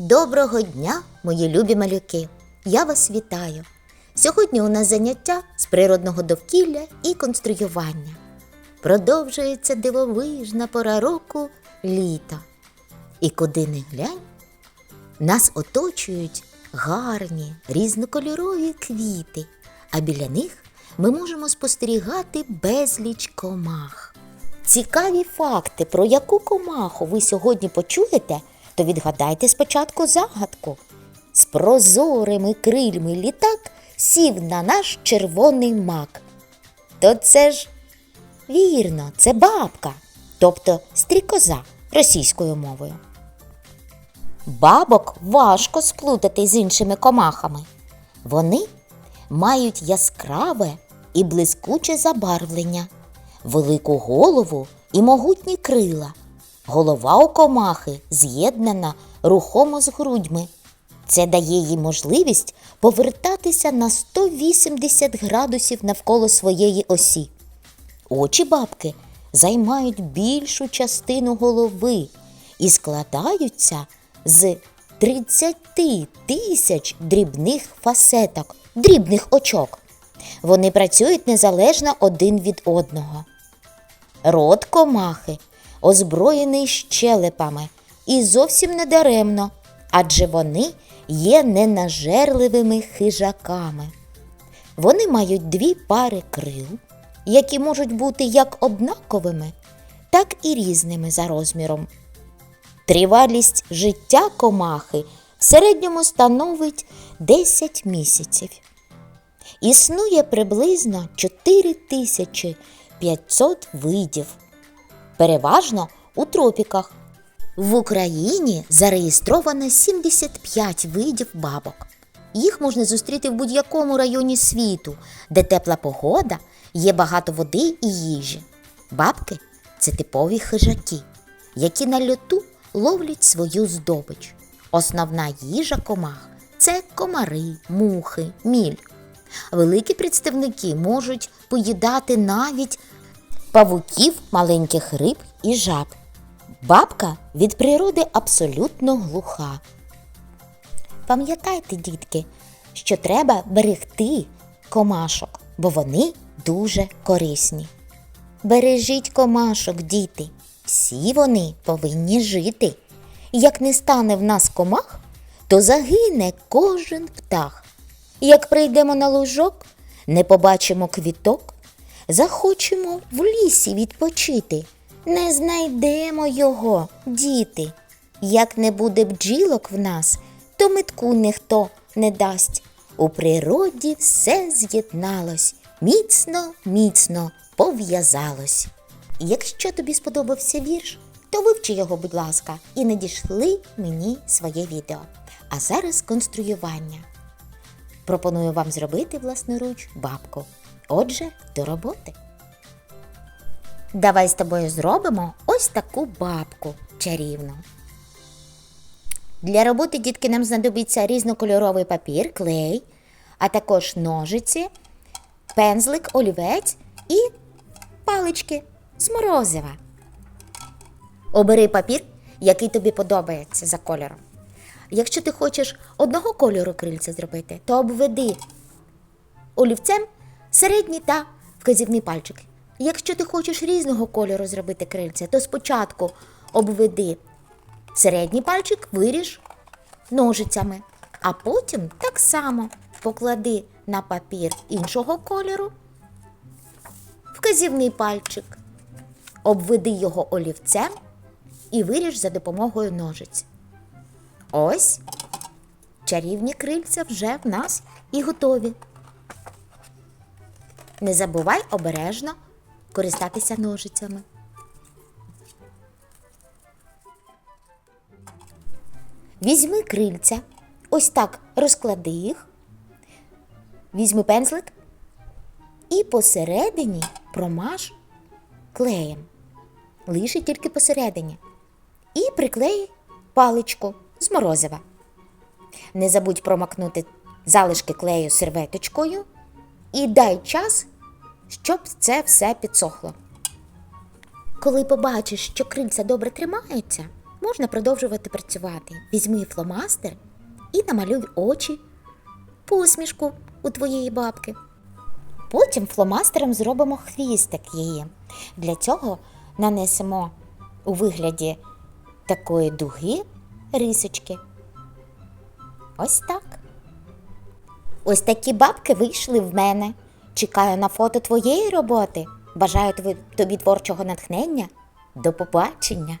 Доброго дня, мої любі малюки! Я вас вітаю! Сьогодні у нас заняття з природного довкілля і конструювання. Продовжується дивовижна пора року літа. І куди не глянь, нас оточують гарні різнокольорові квіти, а біля них ми можемо спостерігати безліч комах. Цікаві факти, про яку комаху ви сьогодні почуєте, то відгадайте спочатку загадку. З прозорими крильми літак сів на наш червоний мак. То це ж вірно, це бабка, тобто стрікоза російською мовою. Бабок важко сплутати з іншими комахами. Вони мають яскраве і блискуче забарвлення, велику голову і могутні крила. Голова у комахи з'єднана рухомо з грудьми. Це дає їй можливість повертатися на 180 градусів навколо своєї осі. Очі бабки займають більшу частину голови і складаються з 30 тисяч дрібних фасеток, дрібних очок. Вони працюють незалежно один від одного. Рот комахи озброєний щелепами і зовсім не даремно, адже вони є ненажерливими хижаками. Вони мають дві пари крил, які можуть бути як однаковими, так і різними за розміром. Тривалість життя комахи в середньому становить 10 місяців. Існує приблизно 4500 видів, переважно у тропіках. В Україні зареєстровано 75 видів бабок. Їх можна зустріти в будь-якому районі світу, де тепла погода, є багато води і їжі. Бабки це типові хижаки, які на льоту ловлять свою здобич. Основна їжа комах це комари, мухи, міль. Великі представники можуть поїдати навіть павуків, маленьких риб і жаб. Бабка від природи абсолютно глуха. Пам'ятайте, дітки, що треба берегти комашок, бо вони дуже корисні. Бережіть комашок, діти, всі вони повинні жити. Як не стане в нас комах, то загине кожен птах. Як прийдемо на лужок, не побачимо квіток, захочемо в лісі відпочити, не знайдемо його, діти. Як не буде бджілок в нас, то метку ніхто не дасть. У природі все з'єдналось, міцно, міцно пов'язалось. Якщо тобі сподобався вірш, то вивчи його, будь ласка, і надішли мені своє відео. А зараз конструювання. Пропоную вам зробити власноруч бабку. Отже, до роботи. Давай з тобою зробимо ось таку бабку чарівну. Для роботи дітки нам знадобиться різнокольоровий папір, клей, а також ножиці, пензлик, олівець і палички з морозива. Обери папір, який тобі подобається за кольором. Якщо ти хочеш одного кольору крильця зробити, то обведи олівцем середній та вказівний пальчик. Якщо ти хочеш різного кольору зробити крильця, то спочатку обведи середній пальчик, виріж ножицями, а потім так само поклади на папір іншого кольору вказівний пальчик, обведи його олівцем і виріж за допомогою ножиць. Ось чарівні крильця вже в нас і готові. Не забувай обережно користатися ножицями. Візьми крильця, ось так розклади їх, візьми пензлик і посередині промаж клеєм. Лише тільки посередині. І приклеї паличку з морозива. Не забудь промакнути залишки клею серветочкою і дай час, щоб це все підсохло. Коли побачиш, що крильця добре тримаються, можна продовжувати працювати. Візьми фломастер і намалюй очі, посмішку у твоєї бабки. Потім фломастером зробимо хвістик її. Для цього нанесемо у вигляді такої дуги рисочки. Ось так. Ось такі бабки вийшли в мене. Чекаю на фото твоєї роботи. Бажаю тобі творчого натхнення. До побачення!